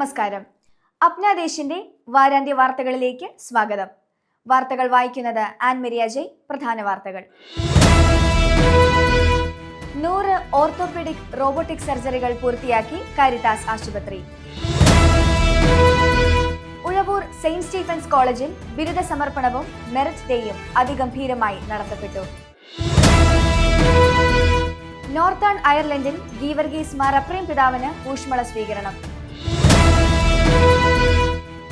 നമസ്കാരം. അപ്നാദേശിന്റെ വാരാന്ത്യ വാർത്തകളിലേക്ക് സ്വാഗതം. വാർത്തകൾ വായിക്കുന്നത് ആൻമരിയ ജയ് പ്രധാന വാർത്തകൾ. നൂറ് ഓർത്തോപെഡിക് റോബോട്ടിക് സർജറികൾ പൂർത്തിയാക്കി കാരിത്താസ് ആശുപത്രി. ഉഴവൂർ സെയിന്റ് സ്റ്റീഫൻസ് കോളേജിൽ ബിരുദ സമർപ്പണവും മെറിറ്റ് ഡേയും അതിഗംഭീരമായി നടത്തപ്പെട്ടു. നോർത്തേൺ അയർലൻഡിൽ ഗീവർഗീസ് മാർ അപ്രേം പിതാവിന് ഊഷ്മള സ്വീകരണം.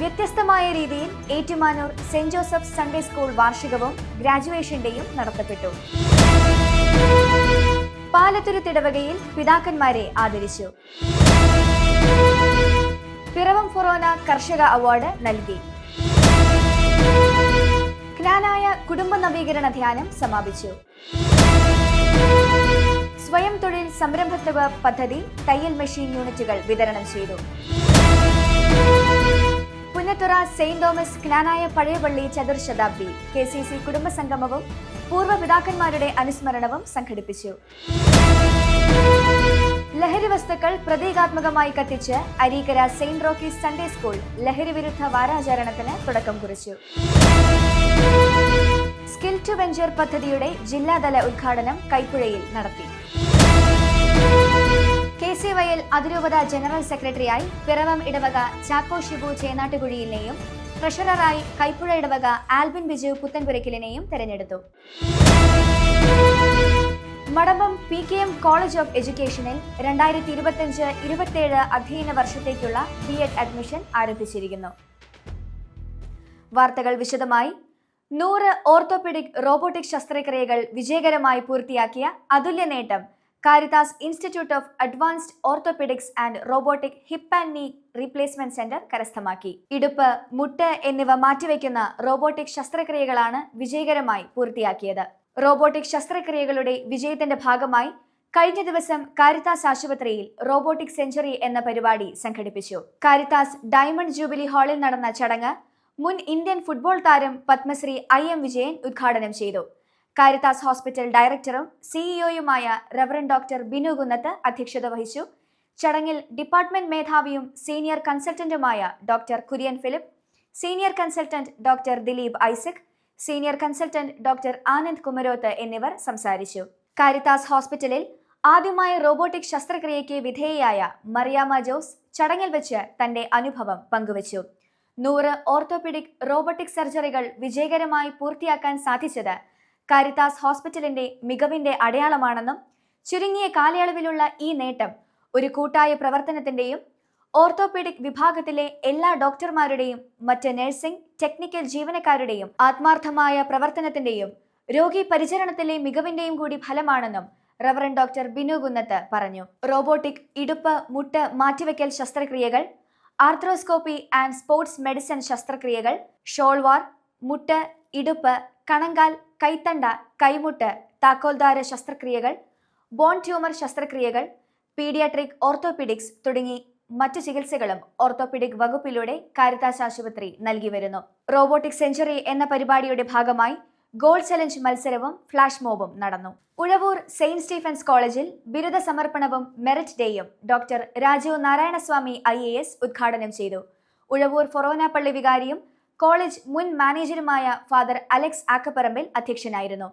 വ്യത്യസ്തമായ രീതിയിൽ Ettumanoor saint Joseph Sunday school വാർഷികവും graduation ഡേയും നടത്തപ്പെട്ടു. പാലത്തുരു തിടവകയിൽ പിതാക്കന്മാരെ ആദരിച്ചു. പിറവം ഫൊറോന കർഷക അവാർഡ് നൽകി. ജ്ഞാനായ കുടുംബ നവീകരണ ധ്യാനം സമാപിച്ചു. സ്വയം തൊഴിൽ സംരംഭത്വ പദ്ധതി തയ്യൽ മെഷീൻ യൂണിറ്റുകൾ വിതരണം ചെയ്തു. പുന്നത്തുറ സെയിന്റ് തോമസ് ക്നാനായ പഴയപള്ളി ചതുർശതാബ്ദി കെ സി സി കുടുംബസംഗമവും പൂർവ പിതാക്കന്മാരുടെ അനുസ്മരണവും സംഘടിപ്പിച്ചു. ലഹരി വസ്തുക്കൾ പ്രതീകാത്മകമായി കത്തിച്ച് Areekkara Saint Rocky's Sunday school ലഹരി വിരുദ്ധ വാരാചരണത്തിന് തുടക്കം കുറിച്ചു. സ്കിൽ ടു വെഞ്ചർ പദ്ധതിയുടെ ജില്ലാതല ഉദ്ഘാടനം കൈപ്പുഴയിൽ നടത്തി. സി വയൽ അതിരൂപത ജനറൽ സെക്രട്ടറിയായി പിറവം ഇടവക ചാക്കോ ഷിബു ചേനാട്ടുകുഴിയിലിനെയും ട്രഷററായി കൈപ്പുഴ ഇടവക ആൽബിൻ ബിജു പുത്തൻപുരക്കിലിനെയും തെരഞ്ഞെടുത്തു. Madambam P K M college of എഡ്യൂക്കേഷനിൽ രണ്ടായിരത്തി ഇരുപത്തിയഞ്ച് ഇരുപത്തിയേഴ് അധ്യയന വർഷത്തേക്കുള്ള ബി എഡ് അഡ്മിഷൻ ആരംഭിച്ചിരിക്കുന്നു. വാർത്തകൾ വിശദമായി. നൂറ് ഓർത്തോപെഡിക് റോബോട്ടിക് ശസ്ത്രക്രിയകൾ വിജയകരമായി പൂർത്തിയാക്കിയ അതുല്യ നേട്ടം Caritas institute of advanced orthopaedics and robotic hip and knee replacement centre കരസ്ഥമാക്കി. ഇടുപ്പ് മുട്ട് എന്നിവ മാറ്റിവെക്കുന്ന റോബോട്ടിക് ശസ്ത്രക്രിയകളാണ് വിജയകരമായി പൂർത്തിയാക്കിയത്. റോബോട്ടിക് ശസ്ത്രക്രിയകളുടെ വിജയത്തിന്റെ ഭാഗമായി കഴിഞ്ഞ ദിവസം കാരിതാസ് ആശുപത്രിയിൽ റോബോട്ടിക് സെഞ്ചുറി എന്ന പരിപാടി സംഘടിപ്പിച്ചു. കാരിതാസ് ഡയമണ്ട് ജൂബിലി ഹാളിൽ നടന്ന ചടങ്ങ് മുൻ ഇന്ത്യൻ ഫുട്ബോൾ താരം പത്മശ്രീ ഐ എം വിജയൻ ഉദ്ഘാടനം ചെയ്തു. കാരിത്താസ് ഹോസ്പിറ്റൽ ഡയറക്ടറും സിഇഒയുമായ റവറൻ ഡോക്ടർ ബിനു കുന്നത്ത് അധ്യക്ഷത വഹിച്ചു. ചടങ്ങിൽ ഡിപ്പാർട്ട്മെന്റ് മേധാവിയും senior കൺസൾട്ടന്റുമായ doctor Kurian Philip senior consultant doctor Dileep Isaac senior consultant doctor Anand Kumaroth എന്നിവർ സംസാരിച്ചു. കാരിത്താസ് ഹോസ്പിറ്റലിൽ ആദ്യമായ റോബോട്ടിക് ശസ്ത്രക്രിയയ്ക്ക് വിധേയയായ മറിയാമ ജോസ് ചടങ്ങിൽ വെച്ച് തന്റെ അനുഭവം പങ്കുവച്ചു. നൂറ് ഓർത്തോപെഡിക് റോബോട്ടിക് സർജറികൾ വിജയകരമായി പൂർത്തിയാക്കാൻ സാധിച്ചത് കാരിത്താസ് ഹോസ്പിറ്റലിന്റെ മികവിന്റെ അടയാളമാണെന്നും ചുരുങ്ങിയ കാലയളവിലുള്ള ഈ നേട്ടം ഒരു കൂട്ടായ പ്രവർത്തനത്തിന്റെയും ഓർത്തോപീഡിക് വിഭാഗത്തിലെ എല്ലാ ഡോക്ടർമാരുടെയും മറ്റ് നഴ്സിംഗ് ടെക്നിക്കൽ ജീവനക്കാരുടെയും ആത്മാർത്ഥമായ പ്രവർത്തനത്തിന്റെയും രോഗി പരിചരണത്തിലെ മികവിന്റെയും കൂടി ഫലമാണെന്നും റവറൻ ഡോക്ടർ ബിനു കുന്നത്ത് പറഞ്ഞു. റോബോട്ടിക് ഇടുപ്പ് മുട്ട് മാറ്റിവെക്കൽ ശസ്ത്രക്രിയകൾ ആർത്രോസ്കോപ്പി ആൻഡ് സ്പോർട്സ് മെഡിസിൻ ശസ്ത്രക്രിയകൾ ഷോൾവാർ മുട്ട് ഇടുപ്പ് കണങ്കാൽ കൈത്തണ്ട കൈമുട്ട് താക്കോൽദാര ശസ്ത്രക്രിയകൾ ബോൺ ട്യൂമർ ശസ്ത്രക്രിയകൾ പീഡിയാട്രിക് ഓർത്തോപീഡിക്സ് തുടങ്ങി മറ്റ് ചികിത്സകളും ഓർത്തോപീഡിക് വകുപ്പിലൂടെ കാരിത്താസ് ആശുപത്രി നൽകി വരുന്നു. റോബോട്ടിക് സെഞ്ചുറി എന്ന പരിപാടിയുടെ ഭാഗമായി ഗോൾ ചലഞ്ച് മത്സരവും ഫ്ലാഷ് മോബും നടന്നു. ഉഴവൂർ സെയിന്റ് സ്റ്റീഫൻസ് കോളേജിൽ ബിരുദ സമർപ്പണവും merit ഡേയും doctor Rajeev Narayanaswamy I A S ഉദ്ഘാടനം ചെയ്തു. ഉഴവൂർ ഫൊറോന പള്ളി വികാരിയും കോളേജ് മുൻ മാനേജരുമായ ഫാദർ അലക്സ് ആക്കപ്പറമ്പിൽ അധ്യക്ഷനായിരുന്നു.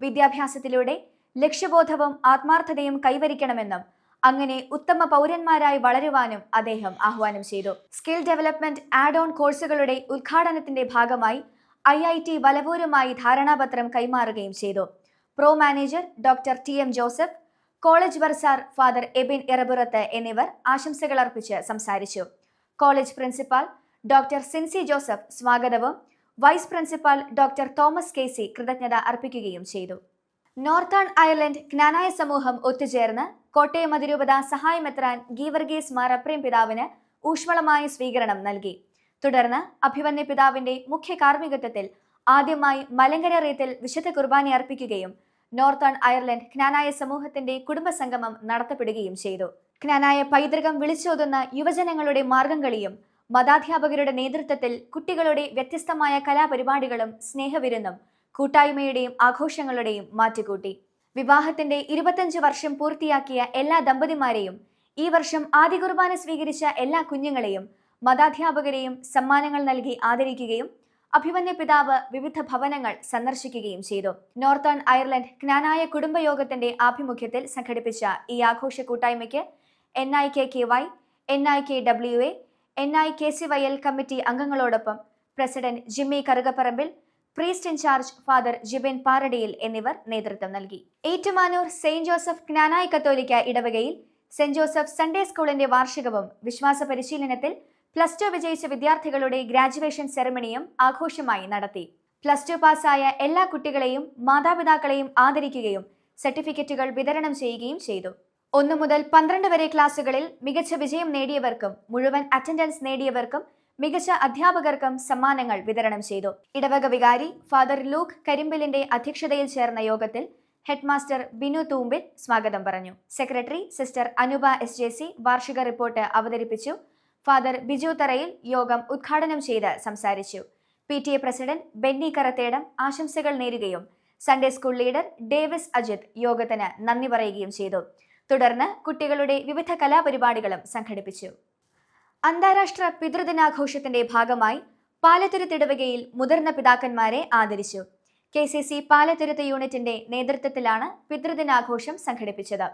വിദ്യാഭ്യാസത്തിലൂടെ ലക്ഷ്യബോധവും ആത്മാർത്ഥതയും കൈവരിക്കണമെന്നും അങ്ങനെ ഉത്തമ പൗരന്മാരായി വളരുവാനും അദ്ദേഹം ആഹ്വാനം ചെയ്തു. സ്കിൽ ഡെവലപ്മെന്റ് ആഡ് ഓൺ കോഴ്സുകളുടെ ഉദ്ഘാടനത്തിന്റെ ഭാഗമായി ഐ ഐ ടി വലവൂരുമായി ധാരണാപത്രം കൈമാറുകയും ചെയ്തു. Pro manager doctor T M Joseph college bursar father Ebin Eraburath എന്നിവർ ആശംസകൾ അർപ്പിച്ച് സംസാരിച്ചു. College principal doctor Sincy Joseph സ്വാഗതവും. വൈസ് പ്രിൻസിപ്പാൾ ഡോക്ടർ തോമസ് കേസി കൃതജ്ഞത അർപ്പിക്കുകയും ചെയ്തു. നോർത്തേൺ അയർലൻഡ് ജ്ഞാനായ സമൂഹം ഒത്തുചേർന്ന് കോട്ടയം അതിരൂപത സഹായമെത്രാൻ ഗീവർഗീസ് മാർ പിതാവിന് ഊഷ്മളമായ സ്വീകരണം നൽകി. തുടർന്ന് അഭിവന്യ പിതാവിന്റെ മുഖ്യ കാർമ്മികത്വത്തിൽ ആദ്യമായി മലങ്കര റീത്തിൽ വിശുദ്ധ കുർബാന അർപ്പിക്കുകയും നോർത്തേൺ അയർലൻഡ് ജ്ഞാനായ സമൂഹത്തിന്റെ കുടുംബസംഗമം നടത്തപ്പെടുകയും ചെയ്തു. ജ്ഞാനായ പൈതൃകം വിളിച്ചോതുന്ന യുവജനങ്ങളുടെ മാർഗംകളിയും മതാധ്യാപകരുടെ നേതൃത്വത്തിൽ കുട്ടികളുടെ വ്യത്യസ്തമായ കലാപരിപാടികളും സ്നേഹവിരുന്നും കൂട്ടായ്മയുടെയും ആഘോഷങ്ങളുടെയും മാറ്റുകൂട്ടി. വിവാഹത്തിന്റെ ഇരുപത്തഞ്ച് വർഷം പൂർത്തിയാക്കിയ എല്ലാ ദമ്പതിമാരെയും ഈ വർഷം ആദ്യ കുർബാന സ്വീകരിച്ച എല്ലാ കുഞ്ഞുങ്ങളെയും മതാധ്യാപകരെയും സമ്മാനങ്ങൾ നൽകി ആദരിക്കുകയും അഭിമന്യ പിതാവ് വിവിധ ഭവനങ്ങൾ സന്ദർശിക്കുകയും ചെയ്തു. നോർത്തേൺ അയർലൻഡ് ജ്ഞാനായ കുടുംബയോഗത്തിന്റെ ആഭിമുഖ്യത്തിൽ സംഘടിപ്പിച്ച ഈ ആഘോഷ കൂട്ടായ്മയ്ക്ക് N I K K Y N I K W A N I K C Y L committee അംഗങ്ങളോടൊപ്പം president Jimmy Karukaparambil priest in charge father Jibin Paradiyil എന്നിവർ നേതൃത്വം നൽകി. ഏറ്റുമാനൂർ സെയിന്റ് ജോസഫ് ജ്ഞാനായ കത്തോലിക്ക ഇടവകയിൽ സെന്റ് ജോസഫ് സൺഡേ സ്കൂളിന്റെ വാർഷികവും വിശ്വാസ പരിശീലനത്തിൽ plus two വിജയിച്ച വിദ്യാർത്ഥികളുടെ ഗ്രാജുവേഷൻ സെറമണിയും ആഘോഷമായി നടത്തി. പ്ലസ് ടു പാസ്സായ എല്ലാ കുട്ടികളെയും മാതാപിതാക്കളെയും ആദരിക്കുകയും സർട്ടിഫിക്കറ്റുകൾ വിതരണം ചെയ്യുകയും ചെയ്തു. ഒന്നു മുതൽ പന്ത്രണ്ട് വരെ ക്ലാസുകളിൽ മികച്ച വിജയം നേടിയവർക്കും മുഴുവൻ അറ്റൻഡൻസ് നേടിയവർക്കും മികച്ച അധ്യാപകർക്കും സമ്മാനങ്ങൾ വിതരണം ചെയ്തു. ഇടവക വികാരി ഫാദർ ലൂക്ക് കരിമ്പലിന്റെ അധ്യക്ഷതയിൽ ചേർന്ന യോഗത്തിൽ ഹെഡ്മാസ്റ്റർ ബിനു തൂമ്പിൽ സ്വാഗതം പറഞ്ഞു. Secretary sister Anupa S J C വാർഷിക റിപ്പോർട്ട് അവതരിപ്പിച്ചു. ഫാദർ ബിജു തറയിൽ യോഗം ഉദ്ഘാടനം ചെയ്ത് സംസാരിച്ചു. P T A president Benny Karathedam ആശംസകൾ നേരുകയും Sunday school leader Davis Ajith യോഗത്തിന് നന്ദി പറയുകയും ചെയ്തു. തുടർന്ന് കുട്ടികളുടെ വിവിധ കലാപരിപാടികളും സംഘടിപ്പിച്ചു. അന്താരാഷ്ട്ര പിതൃദിനാഘോഷത്തിന്റെ ഭാഗമായി പാലത്തുരുത്ത് ഇടവകയിൽ മുതിർന്ന പിതാക്കന്മാരെ ആദരിച്ചു. കെ സി സി പാലത്തുരുത്ത് യൂണിറ്റിന്റെ നേതൃത്വത്തിലാണ് പിതൃദിനാഘോഷം സംഘടിപ്പിച്ചത്.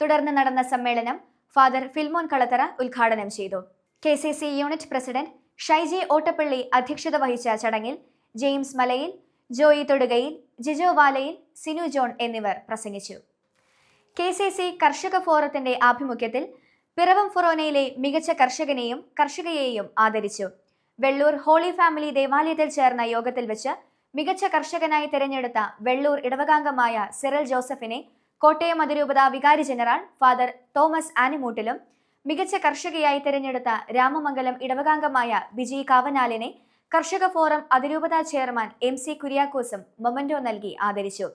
തുടർന്ന് നടന്ന സമ്മേളനം ഫാദർ ഫിൽമോൻ കളത്തറ ഉദ്ഘാടനം ചെയ്തു. K C C unit president Shaiji Ottappally അധ്യക്ഷത വഹിച്ച ചടങ്ങിൽ James Malayil Joy Thodukayil Jijo Valayil Sinu John എന്നിവർ പ്രസംഗിച്ചു. കെ സി സി കർഷക ഫോറത്തിന്റെ ആഭിമുഖ്യത്തിൽ പിറവം ഫൊറോനയിലെ മികച്ച കർഷകനെയും കർഷകയെയും ആദരിച്ചു. വെള്ളൂർ ഹോളി ഫാമിലി ദേവാലയത്തിൽ ചേർന്ന യോഗത്തിൽ വെച്ച് മികച്ച കർഷകനായി തിരഞ്ഞെടുത്ത വെള്ളൂർ ഇടവകാംഗമായ സിറൽ ജോസഫിനെ കോട്ടയം അതിരൂപത വികാരി ജനറൽ ഫാദർ തോമസ് ആനിമൂട്ടിലും മികച്ച കർഷകയായി തിരഞ്ഞെടുത്ത രാമമംഗലം ഇടവകാംഗമായ വിജി കാവനാലിനെ കർഷക ഫോറം അതിരൂപത ചെയർമാൻ എം സി കുര്യാക്കോസും മൊമന്റോ നൽകി ആദരിച്ചു.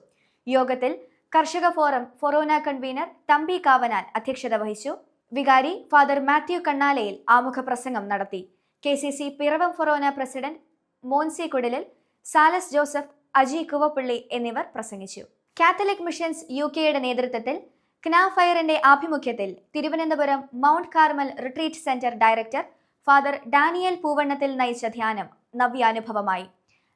യോഗത്തിൽ കർഷക forum forane convener Thampi Kavanal അധ്യക്ഷത വഹിച്ചു. വികാരി ഫാദർ മാത്യു കണ്ണാലയിൽ ആമുഖ പ്രസംഗം നടത്തി. K C C Piravom forane president Monsy Kudalil Salas Joseph Aji കുവപ്പള്ളി എന്നിവർ പ്രസംഗിച്ചു. കാത്തലിക് മിഷൻസ് യു കെയുടെ നേതൃത്വത്തിൽ ക്നാഫയറിന്റെ ആഭിമുഖ്യത്തിൽ Thiruvananthapuram Mount Carmel retreat centre director father Daniel Poovannathil നയിച്ച ധ്യാനം നവ്യാനുഭവമായി.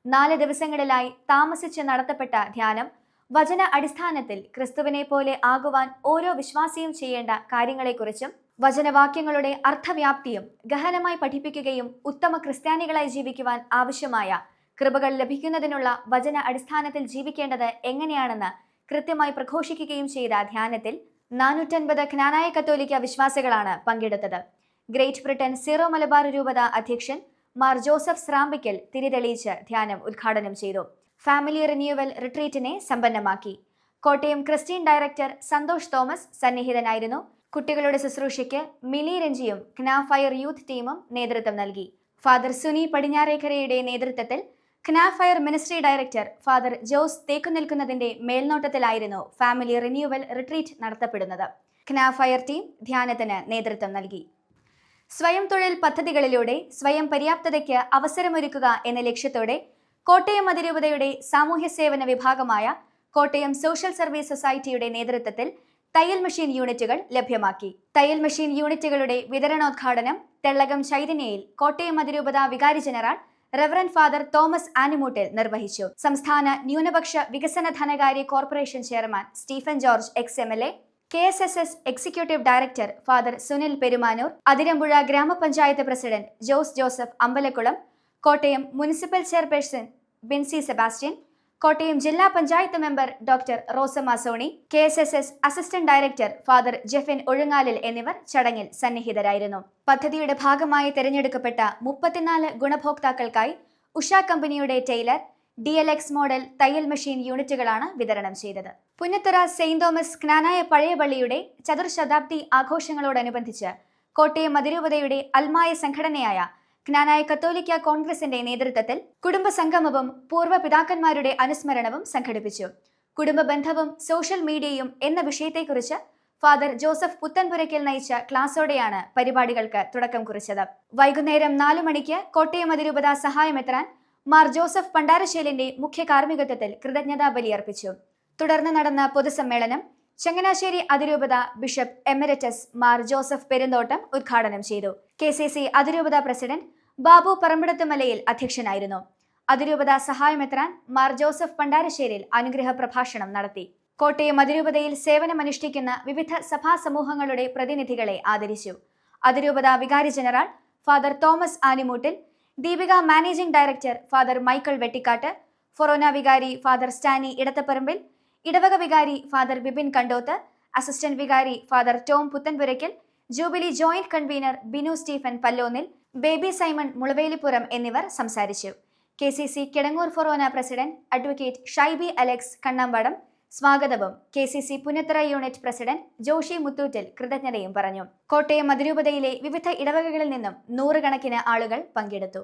നാല് ദിവസങ്ങളിലായി താമസിച്ച് നടത്തപ്പെട്ട ധ്യാനം വചന അടിസ്ഥാനത്തിൽ ക്രിസ്തുവിനെ പോലെ ആകുവാൻ ഓരോ വിശ്വാസിയും ചെയ്യേണ്ട കാര്യങ്ങളെക്കുറിച്ചും വചനവാക്യങ്ങളുടെ അർത്ഥവ്യാപ്തിയും ഗഹനമായി പഠിപ്പിക്കുകയും ഉത്തമ ക്രിസ്ത്യാനികളായി ജീവിക്കുവാൻ ആവശ്യമായ കൃപകൾ ലഭിക്കുന്നതിനുള്ള വചന അടിസ്ഥാനത്തിൽ ജീവിക്കേണ്ടത് എങ്ങനെയാണെന്ന് കൃത്യമായി പ്രഘോഷിക്കുകയും ചെയ്ത ധ്യാനത്തിൽ നാനൂറ്റൻപത് ജ്ഞാനായ കത്തോലിക്ക വിശ്വാസികളാണ് പങ്കെടുത്തത്. ഗ്രേറ്റ് ബ്രിട്ടൻ സീറോ മലബാർ രൂപത അധ്യക്ഷൻ മാർ ജോസഫ് സ്രാമ്പിക്കൽ തിരിതെളിയിച്ച് ധ്യാനം ഉദ്ഘാടനം ചെയ്തു. ഫാമിലി റിന്യൂവൽ റിട്രീറ്റിനെ സമ്പന്നമാക്കി. Kottayam Christian director Santhosh Thomas സന്നിഹിതനായിരുന്നു. കുട്ടികളുടെ ശുശ്രൂഷയ്ക്ക് മിലി രഞ്ജിയും ക്നാഫയർ യൂത്ത് ടീമും നേതൃത്വം നൽകി. ഫാദർ സുനി പടിഞ്ഞാറേക്കരയുടെ നേതൃത്വത്തിൽ Knafire ministry director father Jose തേക്കുനിൽക്കുന്നതിന്റെ മേൽനോട്ടത്തിലായിരുന്നു ഫാമിലി റിന്യൂവൽ റിട്രീറ്റ് നടത്തപ്പെടുന്നത്. ക്നാഫയർ ടീം ധ്യാനത്തിന് നേതൃത്വം നൽകി. സ്വയം തൊഴിൽ പദ്ധതികളിലൂടെ സ്വയം പര്യാപ്തതയ്ക്ക് അവസരമൊരുക്കുക എന്ന ലക്ഷ്യത്തോടെ കോട്ടയം അതിരൂപതയുടെ സാമൂഹ്യ സേവന വിഭാഗമായ കോട്ടയം സോഷ്യൽ സർവീസ് സൊസൈറ്റിയുടെ നേതൃത്വത്തിൽ തയ്യൽ മെഷീൻ യൂണിറ്റുകൾ ലഭ്യമാക്കി. തയ്യൽ മെഷീൻ യൂണിറ്റുകളുടെ വിതരണോദ്ഘാടനം തെള്ളകം ചൈതന്യയിൽ കോട്ടയം അതിരൂപത വികാരി general reverend father Thomas Animoottil നിർവഹിച്ചു. സംസ്ഥാന ന്യൂനപക്ഷ വികസന ധനകാര്യ corporation chairman Stephen George ex M L A K S S S executive director father Sunil Perumanoor Athirampuzha grama panchayat president Jose Joseph Ambalakulam Kottayam municipal chairperson Binsy Sebastian Kottayam ജില്ലാ panchayat member doctor Rosamma Sony K S S S assistant director father Jefin Ozhungalil എന്നിവർ ചടങ്ങിൽ സന്നിഹിതരായിരുന്നു. പദ്ധതിയുടെ ഭാഗമായി തിരഞ്ഞെടുക്കപ്പെട്ട മുപ്പത്തിനാല് ഗുണഭോക്താക്കൾക്കായി ഉഷ കമ്പനിയുടെ tailor D L X model തയ്യൽ മെഷീൻ യൂണിറ്റുകളാണ് വിതരണം ചെയ്തത്. പുന്നത്തറ സെയിന്റ് തോമസ് ജ്ഞാനായ പഴയ പള്ളിയുടെ ചതുർശതാബ്ദി ആഘോഷങ്ങളോടനുബന്ധിച്ച് കോട്ടയം അതിരൂപതയുടെ അൽമായ സംഘടനയായ ജ്ഞാനായ കത്തോലിക്ക കോൺഗ്രസിന്റെ നേതൃത്വത്തിൽ കുടുംബ സംഗമവും പൂർവ പിതാക്കന്മാരുടെ അനുസ്മരണവും സംഘടിപ്പിച്ചു. കുടുംബ ബന്ധവും സോഷ്യൽ മീഡിയയും എന്ന വിഷയത്തെക്കുറിച്ച് ഫാദർ ജോസഫ് പുത്തൻപുരയ്ക്കൽ നയിച്ച ക്ലാസോടെയാണ് പരിപാടികൾക്ക് തുടക്കം കുറിച്ചത്. വൈകുന്നേരം നാലു മണിക്ക് കോട്ടയം അതിരൂപത സഹായമെത്രാൻ മാർ ജോസഫ് പണ്ടാരശേലിന്റെ മുഖ്യ കാർമ്മികത്വത്തിൽ കൃതജ്ഞതാ ബലിയർപ്പിച്ചു തുടർന്ന് നടന്ന പൊതുസമ്മേളനം ചങ്ങനാശ്ശേരി അതിരൂപത bishop emeritus Mar Joseph Perunthottam ഉദ്ഘാടനം ചെയ്തു. കെ സി സി അതിരൂപത പ്രസിഡന്റ് ബാബു പറമ്പിടത്തുമലയിൽ അധ്യക്ഷനായിരുന്നു. അതിരൂപത സഹായമെത്രാൻ മാർ ജോസഫ് പണ്ടാരശ്ശേരിൽ അനുഗ്രഹ പ്രഭാഷണം നടത്തി. കോട്ടയം അതിരൂപതയിൽ സേവനമനുഷ്ഠിക്കുന്ന വിവിധ സഭാ സമൂഹങ്ങളുടെ പ്രതിനിധികളെ ആദരിച്ചു. അതിരൂപത വികാരി general father Thomas Animoottil Deepika managing director father Michael Vettikattu forane വികാരി ഫാദർ സ്റ്റാനി ഇടത്തപ്പറമ്പിൽ ഇടവക വികാരി ഫാദർ ബിപിൻ കണ്ടോത്ത് അസിസ്റ്റന്റ് വികാരി father Tom Puthenpurackal jubilee joint convener Binu Stephen Pallonnil Baby Simon Mulavelippuram എന്നിവർ സംസാരിച്ചു. K C C Kidangoor forane president advocate Shaiby Alex Kannampadam. സ്വാഗതവും. K C C Punnathara unit president Joshy Muthoottal കൃതജ്ഞതയും പറഞ്ഞു. കോട്ടയം അതിരൂപതയിലെ വിവിധ ഇടവകകളിൽ നിന്നും നൂറുകണക്കിന് ആളുകൾ പങ്കെടുത്തു.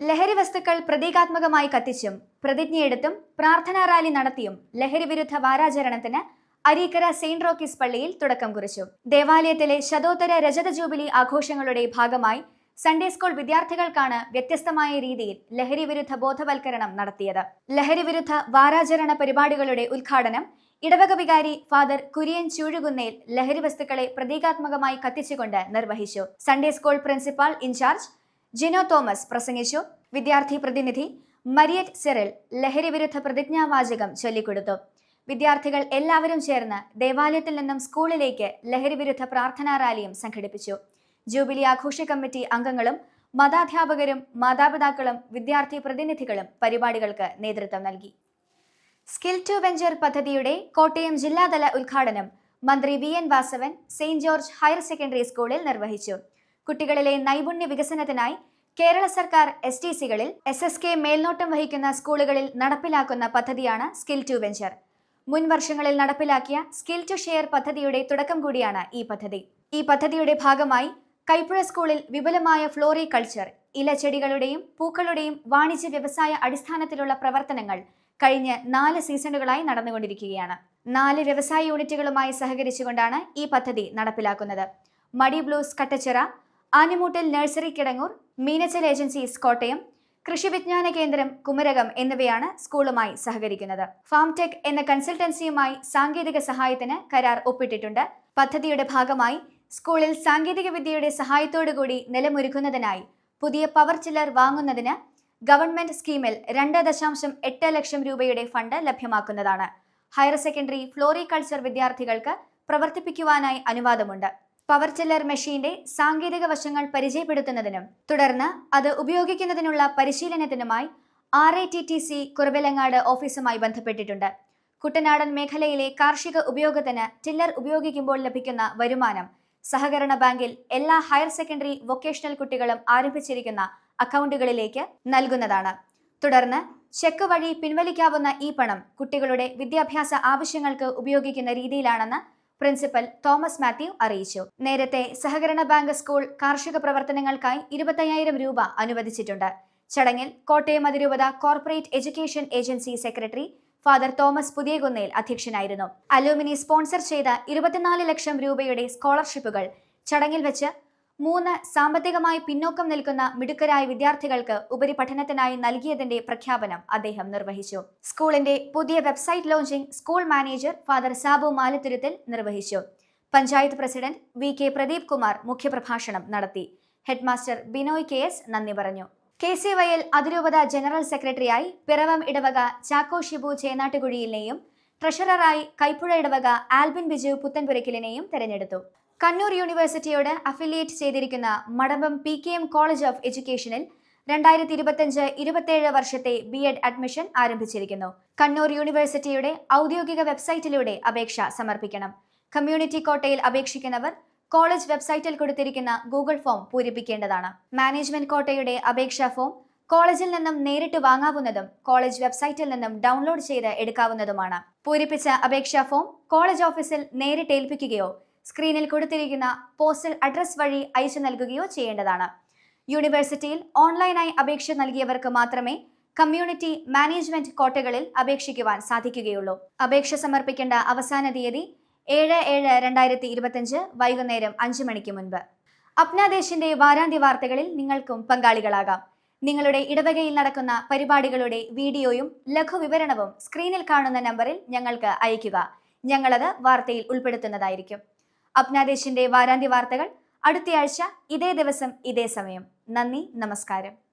ലഹരി വസ്തുക്കൾ പ്രതീകാത്മകമായി കത്തിച്ചും പ്രതിജ്ഞയെടുത്തും പ്രാർത്ഥനാ റാലി നടത്തിയും ലഹരി വിരുദ്ധ വാരാചരണത്തിന് അരീക്കര സെയിന്റ് റോക്കീസ് പള്ളിയിൽ തുടക്കം കുറിച്ചു. ദേവാലയത്തിലെ ശതോത്തര രജത ജൂബിലി ആഘോഷങ്ങളുടെ ഭാഗമായി സൺഡേ സ്കൂൾ വിദ്യാർത്ഥികൾക്കാണ് വ്യത്യസ്തമായ രീതിയിൽ ലഹരി വിരുദ്ധ ബോധവൽക്കരണം നടത്തിയത്. ലഹരി വിരുദ്ധ വാരാചരണ പരിപാടികളുടെ ഉദ്ഘാടനം ഇടവക വികാരി ഫാദർ കുര്യൻ ചൂഴുകുന്നേൽ ലഹരി വസ്തുക്കളെ പ്രതീകാത്മകമായി കത്തിച്ചുകൊണ്ട് നിർവഹിച്ചു. Sunday school principal in charge Jino Thomas പ്രസംഗിച്ചു. വിദ്യാർത്ഥി പ്രതിനിധി മരിയറ്റ് സിറിൽ ലഹരി വിരുദ്ധ പ്രതിജ്ഞാവാചകം ചൊല്ലിക്കൊടുത്തു. വിദ്യാർത്ഥികൾ എല്ലാവരും ചേർന്ന് ദേവാലയത്തിൽ നിന്നും സ്കൂളിലേക്ക് ലഹരി വിരുദ്ധ പ്രാർത്ഥനാ റാലിയും സംഘടിപ്പിച്ചു. ജൂബിലി ആഘോഷ കമ്മിറ്റി അംഗങ്ങളും മതാധ്യാപകരും മാതാപിതാക്കളും വിദ്യാർത്ഥി പ്രതിനിധികളും പരിപാടികൾക്ക് നേതൃത്വം നൽകി. സ്കിൽ ടു വെഞ്ചർ പദ്ധതിയുടെ കോട്ടയം ജില്ലാതല ഉദ്ഘാടനം മന്ത്രി V N Vasavan Saint George higher secondary സ്കൂളിൽ നിർവഹിച്ചു. കുട്ടികളിലെ നൈപുണ്യ വികസനത്തിനായി കേരള സർക്കാർ എസ് ടി സികളിൽ എസ് എസ് കെ മേൽനോട്ടം വഹിക്കുന്ന സ്കൂളുകളിൽ നടപ്പിലാക്കുന്ന പദ്ധതിയാണ് സ്കിൽ ടു വെഞ്ചർ. മുൻ വർഷങ്ങളിൽ നടപ്പിലാക്കിയ സ്കിൽ ടു ഷെയർ പദ്ധതിയുടെ തുടക്കം കൂടിയാണ് ഈ പദ്ധതി. ഈ പദ്ധതിയുടെ ഭാഗമായി കൈപ്പുഴ സ്കൂളിൽ വിപുലമായ ഫ്ലോറി കൾച്ചർ ഇലച്ചെടികളുടെയും പൂക്കളുടെയും വാണിജ്യ വ്യവസായ അടിസ്ഥാനത്തിലുള്ള പ്രവർത്തനങ്ങൾ കഴിഞ്ഞ നാല് സീസണുകളായി നടന്നുകൊണ്ടിരിക്കുകയാണ്. നാല് വ്യവസായ യൂണിറ്റുകളുമായി സഹകരിച്ചുകൊണ്ടാണ് ഈ പദ്ധതി നടപ്പിലാക്കുന്നത്. മടി blues Kattachira Animoottil nursery Kidangoor Meenachil agencies Kottayam കൃഷി വിജ്ഞാന കേന്ദ്രം കുമരകം എന്നിവയാണ് സ്കൂളുമായി സഹകരിക്കുന്നത്. ഫാംടെക് എന്ന കൺസൾട്ടൻസിയുമായി സാങ്കേതിക സഹായത്തിന് കരാർ ഒപ്പിട്ടിട്ടുണ്ട്. പദ്ധതിയുടെ ഭാഗമായി സ്കൂളിൽ സാങ്കേതിക വിദ്യയുടെ സഹായത്തോടുകൂടി നിലമൊരുക്കുന്നതിനായി പുതിയ പവർ ചില്ലർ വാങ്ങുന്നതിന് ഗവൺമെന്റ് സ്കീമിൽ രണ്ട് ദശാംശം എട്ട് ലക്ഷം രൂപയുടെ ഫണ്ട് ലഭ്യമാക്കുന്നതാണ്. ഹയർ സെക്കൻഡറി ഫ്ലോറികൾച്ചർ വിദ്യാർത്ഥികൾക്ക് പ്രവർത്തിപ്പിക്കുവാനായി അനുവാദമുണ്ട്. പവർ ചില്ലർ മെഷീന്റെ സാങ്കേതിക വശങ്ങൾ പരിചയപ്പെടുത്തുന്നതിനും തുടർന്ന് അത് ഉപയോഗിക്കുന്നതിനുള്ള പരിശീലനത്തിനുമായി R I T T C Kuravilangad ഓഫീസുമായി ബന്ധപ്പെട്ടിട്ടുണ്ട്. കുട്ടനാടൻ മേഖലയിലെ കാർഷിക ഉപയോഗത്തിന് ടില്ലർ ഉപയോഗിക്കുമ്പോൾ ലഭിക്കുന്ന വരുമാനം സഹകരണ ബാങ്കിൽ എല്ലാ ഹയർ സെക്കൻഡറി വൊക്കേഷണൽ കുട്ടികളും ആരംഭിച്ചിരിക്കുന്ന അക്കൗണ്ടുകളിലേക്ക് നൽകുന്നതാണ്. തുടർന്ന് ചെക്ക് വഴി പിൻവലിക്കാവുന്ന ഈ പണം കുട്ടികളുടെ വിദ്യാഭ്യാസ ആവശ്യങ്ങൾക്ക് ഉപയോഗിക്കുന്ന രീതിയിലാണെന്ന് പ്രിൻസിപ്പൽ തോമസ് മാത്യു അറിയിച്ചു. നേരത്തെ സഹകരണ ബാങ്ക് സ്കൂൾ കാർഷിക പ്രവർത്തനങ്ങൾക്കായി ഇരുപത്തയ്യായിരം രൂപ അനുവദിച്ചിട്ടുണ്ട്. ചടങ്ങിൽ കോട്ടയം അതിരൂപത corporate education agency secretary father Thomas Puthiyakunnel അധ്യക്ഷനായിരുന്നു. അലൂമിനി സ്പോൺസർ ചെയ്ത ഇരുപത്തിനാല് ലക്ഷം രൂപയുടെ സ്കോളർഷിപ്പുകൾ ചടങ്ങിൽ വെച്ച് മൂന്ന് സാമ്പത്തികമായി പിന്നോക്കം നിൽക്കുന്ന മിടുക്കരായ വിദ്യാർത്ഥികൾക്ക് ഉപരിപഠനത്തിനായി നൽകിയതിന്റെ പ്രഖ്യാപനം അദ്ദേഹം നിർവഹിച്ചു. സ്കൂളിന്റെ പുതിയ website launching school manager father Sabu Malithuruthil നിർവഹിച്ചു. Panchayat president V K Pradeep Kumar മുഖ്യപ്രഭാഷണം നടത്തി. ഹെഡ്മാസ്റ്റർ ബിനോയ് കെ എസ് നന്ദി പറഞ്ഞു. കെ സി വയൽ അതിരൂപത ജനറൽ സെക്രട്ടറിയായി പിറവം ഇടവക ചാക്കോ ഷിബു ചേനാട്ടുകുഴിയിലെയും ട്രഷററായി കൈപ്പുഴ ഇടവക ആൽബിൻ ബിജു പുത്തൻപുരക്കിലിനെയും തെരഞ്ഞെടുത്തു. കണ്ണൂർ യൂണിവേഴ്സിറ്റിയോട് അഫിലിയേറ്റ് ചെയ്തിരിക്കുന്ന Madambam P K M college of എഡ്യൂക്കേഷനിൽ രണ്ടായിരത്തി ഇരുപത്തിയഞ്ച് ഇരുപത്തിയേഴ് വർഷത്തെ ബി എഡ് അഡ്മിഷൻ ആരംഭിച്ചിരിക്കുന്നു. കണ്ണൂർ യൂണിവേഴ്സിറ്റിയുടെ ഔദ്യോഗിക വെബ്സൈറ്റിലൂടെ അപേക്ഷ സമർപ്പിക്കണം. കമ്മ്യൂണിറ്റി കോട്ടയിൽ അപേക്ഷിക്കുന്നവർ കോളേജ് വെബ്സൈറ്റിൽ കൊടുത്തിരിക്കുന്ന ഗൂഗിൾ ഫോം പൂരിപ്പിക്കേണ്ടതാണ്. മാനേജ്മെന്റ് കോട്ടയുടെ അപേക്ഷാ ഫോം കോളേജിൽ നിന്നും നേരിട്ട് വാങ്ങാവുന്നതും കോളേജ് വെബ്സൈറ്റിൽ നിന്നും ഡൗൺലോഡ് ചെയ്ത് എടുക്കാവുന്നതുമാണ്. പൂരിപ്പിച്ച അപേക്ഷാ ഫോം കോളേജ് ഓഫീസിൽ നേരിട്ട് ഏൽപ്പിക്കുകയോ സ്ക്രീനിൽ കൊടുത്തിരിക്കുന്ന പോസ്റ്റൽ അഡ്രസ് വഴി അയച്ചു നൽകുകയോ ചെയ്യേണ്ടതാണ്. യൂണിവേഴ്സിറ്റിയിൽ ഓൺലൈനായി അപേക്ഷ നൽകിയവർക്ക് മാത്രമേ കമ്മ്യൂണിറ്റി മാനേജ്മെന്റ് കോട്ടകളിൽ അപേക്ഷിക്കുവാൻ സാധിക്കുകയുള്ളൂ. അപേക്ഷ സമർപ്പിക്കേണ്ട അവസാന തീയതി ഏഴ് ഏഴ് രണ്ടായിരത്തി ഇരുപത്തിയഞ്ച് വൈകുന്നേരം അഞ്ച് മണിക്ക് മുൻപ്. അപ്നാദേശിന്റെ വാരാന്ത്യ വാർത്തകളിൽ നിങ്ങൾക്കും പങ്കാളികളാകാം. നിങ്ങളുടെ ഇടവകയിൽ നടക്കുന്ന പരിപാടികളുടെ വീഡിയോയും ലഘുവിവരണവും സ്ക്രീനിൽ കാണുന്ന നമ്പറിൽ ഞങ്ങൾക്ക് അയയ്ക്കുക. ഞങ്ങളത് വാർത്തയിൽ ഉൾപ്പെടുത്തുന്നതായിരിക്കും. അപ്നാദേശിന്റെ വാരാന്ത്യ വാർത്തകൾ അടുത്തയാഴ്ച ഇതേ ദിവസം ഇതേ സമയം. നന്ദി നമസ്കാരം.